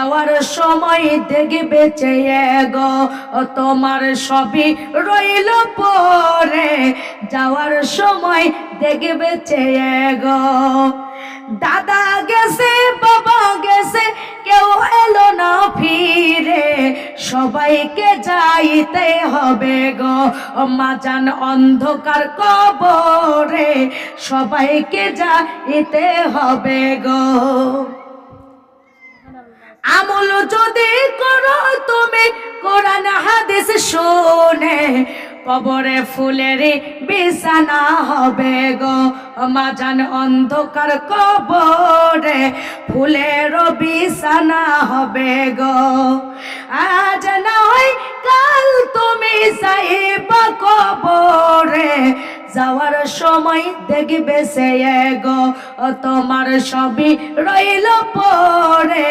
যাওয়ার সময় দেখবে চেয়ে গো, তোমার সবই রইল পরে। যাওয়ার সময় দেখবে চেয়ে গো। দাদা গেছে, বাবা গেছে, কেউ এলো না ফিরে। সবাইকে যাইতে হবে গো মাজান অন্ধকার কবরে। সবাইকে যাইতে হবে গো। আমল যদি করো তুমি, কোরআন, হাদিস শুনে কবরে ফুলের বিছানা হবে গো। মাজান অন্ধকার কবরে ফুলের বিছানা হবে গো। আজ না হয় কাল তুমি যাইবা কবরে, যাওয়ার সময় দেখবে সে গো। তোমার সবই রইল পরে।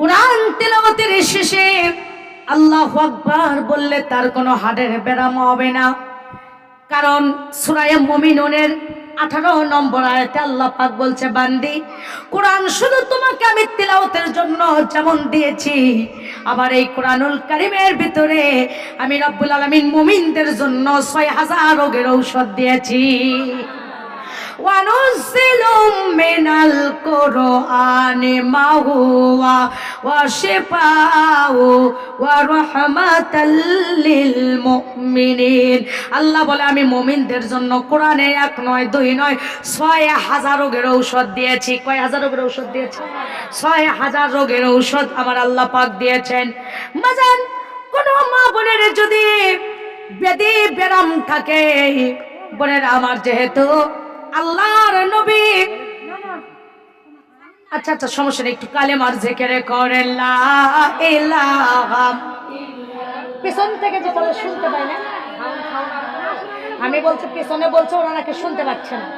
কোরআন তেলাওয়াতের শেষে আল্লাহ আকবার বললে তার কোনো হাড়ের ব্যারাম হবে না। কারণ সূরা মুমিনুনের আঠারো নম্বর আয়াতে আল্লাহ পাক বলছে, বান্দি, কোরআন শুধু তোমাকে আমি তেলাওয়াতের জন্য যেমন দিয়েছি, আবার এই কোরআনুল কারিমের ভিতরে আমি রব্বুল আলমিন মুমিনদের জন্য ছয় হাজার রোগের ঔষধ দিয়েছি। ওয়ানুসিলুম মিনাল কোরআন। القرآن ما هو وشفاء ورحمة للمؤمنين আল্লাহ বলে আমি মুমিনদের জন্য কোরআনে এক নয় দুই নয় ছয় হাজার রোগের ঔষধ দিয়েছি কয় হাজার রোগের ঔষধ দিয়েছি ছয় হাজার রোগের ঔষধ আমার আল্লাহ পাক দিয়েছেন মাজান কোন মা বোনের যদি ব্যাধি ব্যারাম থাকে বোনের আমার যেহেতু আল্লাহর নবী আচ্ছা আচ্ছা সমস্যা নেই, একটু কালেমার জেকেরে করেন লা ইলাহা পিছন থেকে যে বলে শুনতে পাই না? আমি বলছি, পিছনে বলছে, ওরা নাকি শুনতে পাচ্ছে না।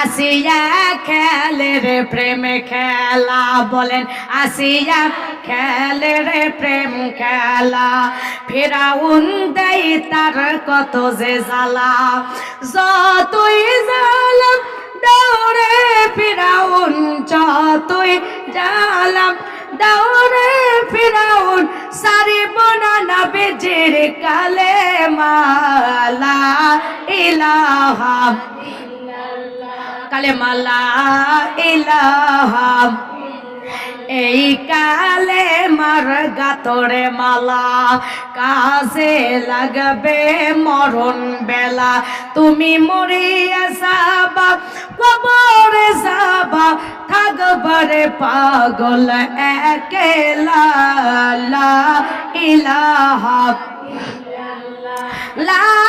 আসিয়া খেলে রে প্রেমে খেলা বলেন, আসিয়া খেলে রে প্রেম খেলা। ফেরাউন দেই তার কত যে জ্বালা। যতই জ্বালাম দৌড়ে ফেরাউন, যতই জ্বালাম দৌড়ে ফেরাউন সারি বনানা বেজের কালে মালা। ইলাহা কালে মালা, ইলাহা এই কালে মার গাতরে মালা, কাজে লাগবে মরণ বেলা। তুমি মরিয়া যাবা, কবরে যাবা, থাকবারে পাগল একেলা ইলাহা লা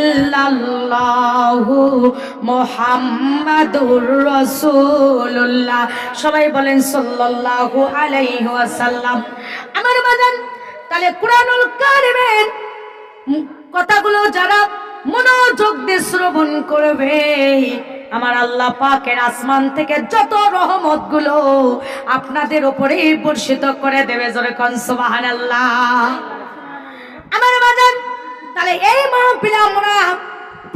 ইল্লাল্লাহু মুহাম্মাদুর রাসূলুল্লাহ। সবাই বলেন সাল্লাল্লাহু আলাইহি ওয়াসাল্লাম। আমার বাজান, তাহলে কুরআনুল কথাগুলো যারা মনোযোগ দিয়ে শ্রবণ করবে, আমার আল্লাহ পাকের আসমান থেকে যত রহমতগুলো আপনাদের উপরে বর্ষিত করে দেবে, জোরে কন সুবহানাল্লাহ। আমার বাজান তাহলে এই মাহফিলে আমরা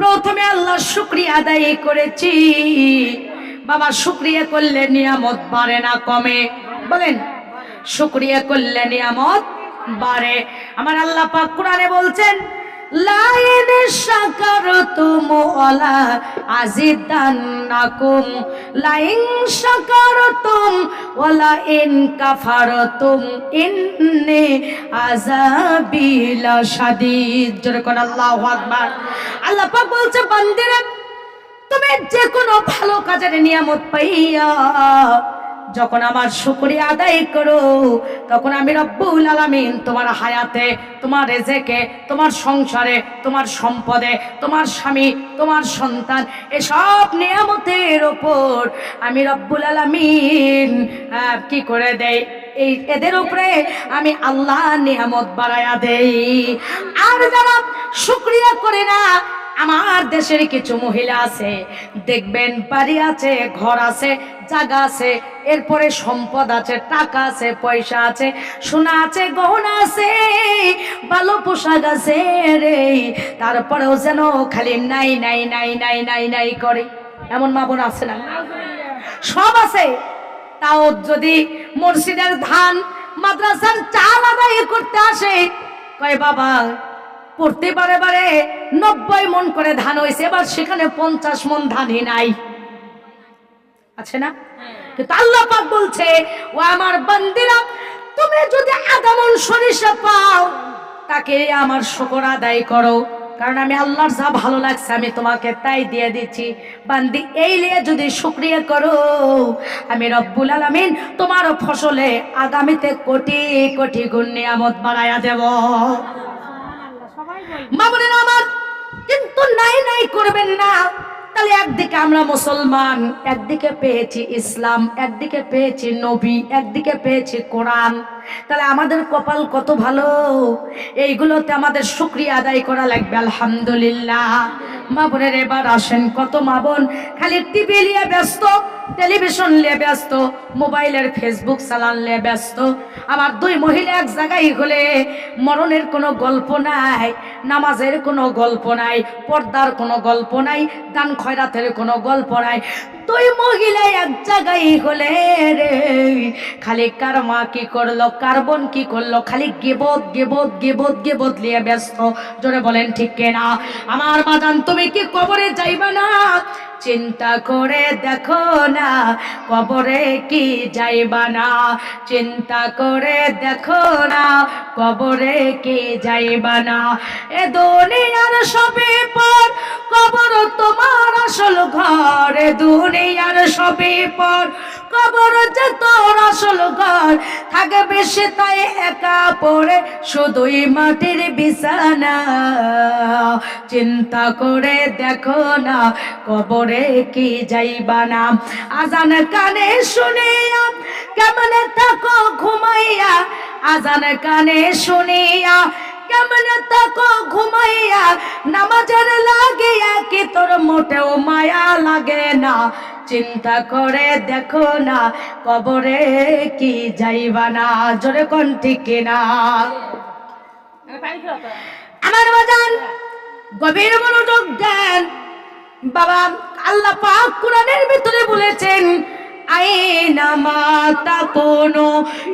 প্রথমে আল্লাহ শুক্রিয়া আদায় করেছি। বাবা শুক্রিয়া করলে নিয়ামত বাড়ে না, কমে। বলেন, শুক্রিয়া করলে নিয়ামত বাড়ে। আমার আল্লাহ পাক কোরআনে বলছেন লাইন শাকারতুম ওয়ালা আজিদান্নাকুম লাইন শাকারতুম ওয়ালা ইন কাফারতুম ইন্নি আযাবি লাশাদীদ জোরে কোন আল্লাহু আকবার। আল্লাহ পাক বলছে, বান্দিরা, তুমি যে কোনো ভালো কাজের নিয়ামত পাইয়া যখন আমার শুকরিয়া আদায় করো, তখন আমি রব্বুল আলামিন তোমার হায়াতে, তোমার রেজেকে, তোমার সংসারে, তোমার সম্পদে, তোমার স্বামী, তোমার সন্তান, এসব নিয়ামতের ওপর আমি রব্বুল আলামিন কি করে দেয় এই, এদের উপরে আমি আল্লাহ নিয়ামত বাড়ায়া দেই। আর যারা শুক্রিয়া করে না, আমার দেশের কিছু মহিলা আছে, দেখবেন বাড়ি আছে, ঘর আছে জায়গা আছে, এরপরে সম্পদ আছে, টাকা আছে, পয়সা আছে, সোনা আছে, গহনা আছে ভালো পোশাক আছে রে। তারপরেও যেন খালি নাই নাই নাই নাই নাই নাই করে। এমন মা বোন আছে না? সব আছে। তাও যদি মসজিদের ধান মাদ্রাসার চাল আদায় করতে আসে, কয় বাবা, পড়তে বারে বারে নব্বই মন করে ধান হয়েছে, এবার সেখানে পঞ্চাশ মন ধানই নাই। আছে না? কিন্তু আল্লাহ পাক বলছে ও আমার বান্দিরা তুমি যদি আধা মন সরিষা পাও তাকে আমার শুকর আদায় করো। কারণ আমি আল্লাহর যা ভালো লাগছে আমি তোমাকে তাই দিয়ে দিচ্ছি। বান্দি এই নিয়ে যদি শুক্রিয়া করো আমি রব্বুল আলামিন তোমার ফসলে আগামীতে কোটি কোটি গুণ নিয়ামত বাড়াইয়া দেব। মা বোনেরা আমার কিন্তু নাই নাই করবেন না। তাহলে একদিকে আমরা মুসলমান, একদিকে পেয়েছি ইসলাম, একদিকে পেয়েছি নবী, একদিকে পেয়েছি কোরআন। তাহলে আমাদের কপাল কত ভালো? এইগুলোতে আমাদের শুক্রিয়া আদায় করা লাগবে, আলহামদুলিল্লাহ। মা বোনের এবার আসেন কত মা বোন খালি টিভি নিয়ে ব্যস্ত, টেলিভিশন নিয়ে ব্যস্ত, মোবাইলের ফেসবুক চালান নিয়ে ব্যস্ত। আমার দুই মহিলা এক জায়গায় হলে মরণের কোনো গল্প নাই, নামাজের কোনো গল্প নাই, পর্দার কোনো গল্প নাই, দান খয়রাতের কোনো গল্প নাই। দুই মহিলা এক জায়গায় হলে রে। খালি কার মা কি করল কার্বন বোন কি করল, খালি গেবত গেবত গেবত গেবত নিয়ে ব্যস্ত। জোরে বলেন, ঠিক কেনা? আমার বাদান তুমি কি কবরে যাইবা না? চিন্তা করে দেখো না, কবরে কি যাইবা না? চিন্তা করে দেখো না, কবরে কি যাইবা না? এ দুনিয়ার সবে পর, কবর তোমার আসল ঘর। এ দুনিয়ার সবে পর, কবর যে তোর আসল ঘর। থাকে বেশি তাই একা পড়ে, শুধুই মাটির বিছানা। চিন্তা করে দেখো না, কবরে কি যাইবা না? আজান কানে শুনিয়া কেমনে থাকো ঘুমাইয়া? আজান কানে শুনিয়া কেমনে থাকো ঘুমাইয়া? নামাজের লাগিয়া কি তোর মোটেও মায়া লাগে না? চিন্তা করে দেখো না কবরে কি যাইবা না? জোরে কোন ঠিক না আমার বাজান গভীর মনোযোগ দেন। বাবা, আল্লাহ পাক কোরআনের ভিতরে বলেছেন, আইনা মাতা কোনো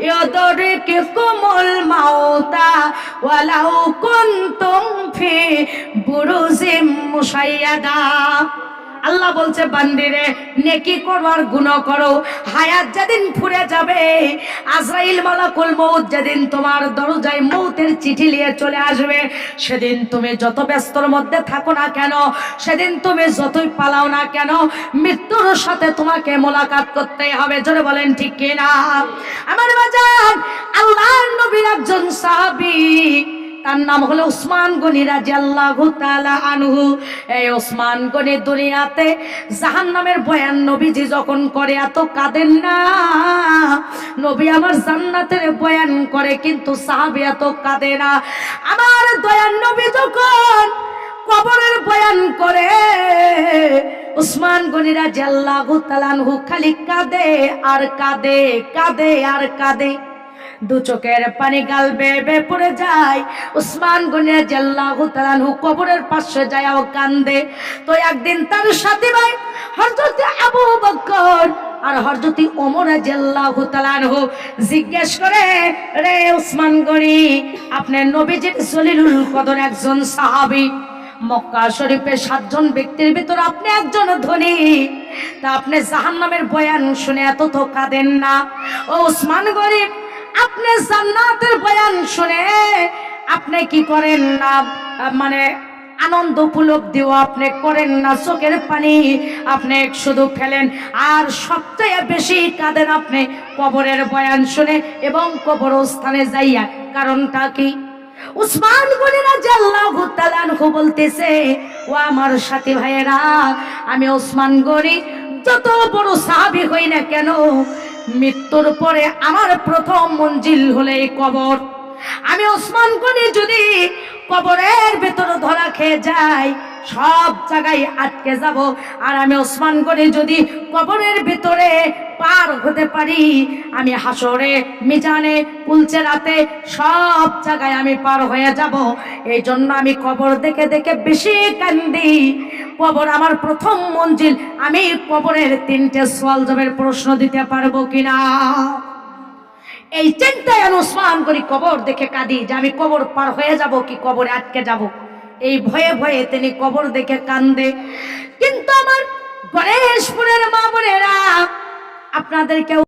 ইয়দরিকে কোমল মাওতা ওয়ালাউ কুনতুম ফি বুরুজিম মুশাইয়াদা। আল্লাহ বলছে, বান্দিরে, নেকি করো আর গুণ করো। হায়াত যেদিন ফুরে যাবে, আজরাইল মালাকুল মৌত যেদিন তোমার দরজায় মৌতের চিঠি নিয়ে চলে আসবে, সেদিন তুমি যত ব্যস্তর মধ্যে থাকো না কেন, সেদিন তুমি যতই পালাও না কেন, মৃত্যুর সাথে তোমাকে মোলাকাত করতে হবে। জোরে বলেন, ঠিক কিনা? আমার বাজান আল্লাহ নবীর একজন সাহাবী তার নাম হলো ওসমান গনি রাজিয়াল্লাহু তাআলা আনহু। এই ওসমান গনি দুনিয়াতে জাহান্নামের বয়ান নবীজি যখন করে, এত কাঁদেন না। নবী আমার জান্নাতের বয়ান করে, কিন্তু সাহাবী এত কাঁদে না। আমার দয়ান নবী যখন কবরের বয়ান করে, উসমান গনিরা জাল্লাহু তালানহু খালি কাঁদে আর কাঁদে কাঁদে আর কাঁদে। দু চোখের পানি গাল বেবে পড়ে যায়। উসমান গনিয়া জাল্লাহু তালানহু কবরের পাশে যায় ও কান্দে। তো একদিন তার সাথী ভাই হযরত আবু বকর আর হরজতি ওমর জাল্লাহু তালানহু জিজ্ঞেস করে, রে উসমান গনি আপনার নবীজির সলিলুল কদর একজন সাহাবী। মক্কা শরীফে সাতজন ব্যক্তির ভিতর আপনি একজন ধনী। তা আপনি জাহান্নামের বয়ান শুনে এত তো কাঁদেন না। ও উসমান গরিব আপনি জান্নাতের বয়ান শুনে আপনি কি করেন না? মানে আনন্দ উপলব্ধিও আপনি করেন না, চোখের পানি আপনি শুধু ফেলেন। আর সবচেয়ে বেশি কাঁদেন আপনি কবরের বয়ান শুনে এবং কবরস্থানে যাইয়া। কারণটা কি? উসমান গনি রাদিয়াল্লাহু তাআলা বলতেছে, ও আমার সাথী ভাইয়েরা, আমি ওসমান গনি, যত বড় সাহাবী হই না কেন মৃত্যুর পরে আমার প্রথম মঞ্জিল হলে কবর। আমি ওসমান গনি যদি কবরের ভেতরে ধরা খেয়ে যাই, সব জায়গায় আটকে যাব। আর আমি ওসমান গনি যদি কবরের ভিতরে পার হতে পারি, আমি হাসরে, মিজানে কুলচে রাতে সব জায়গায় আমি পার হয়ে যাব। এই জন্য আমি কবর দেখে দেখে বেশি কান্দি। কবর, আমার প্রথম মঞ্জিল, আমি কবরের তিনটে সোয়াল জবের প্রশ্ন দিতে পারব কিনা? এই চিন্তায় আমি ওসমান করি কবর দেখে কাঁদি যে আমি কবর পার হয়ে যাব কি কবরে আটকে যাব? এই ভয়ে ভয়ে তিনি কবর দেখে কান্দে। কিন্তু আমার গণেশপুরের মা বোনেরা, আপনাদেরকে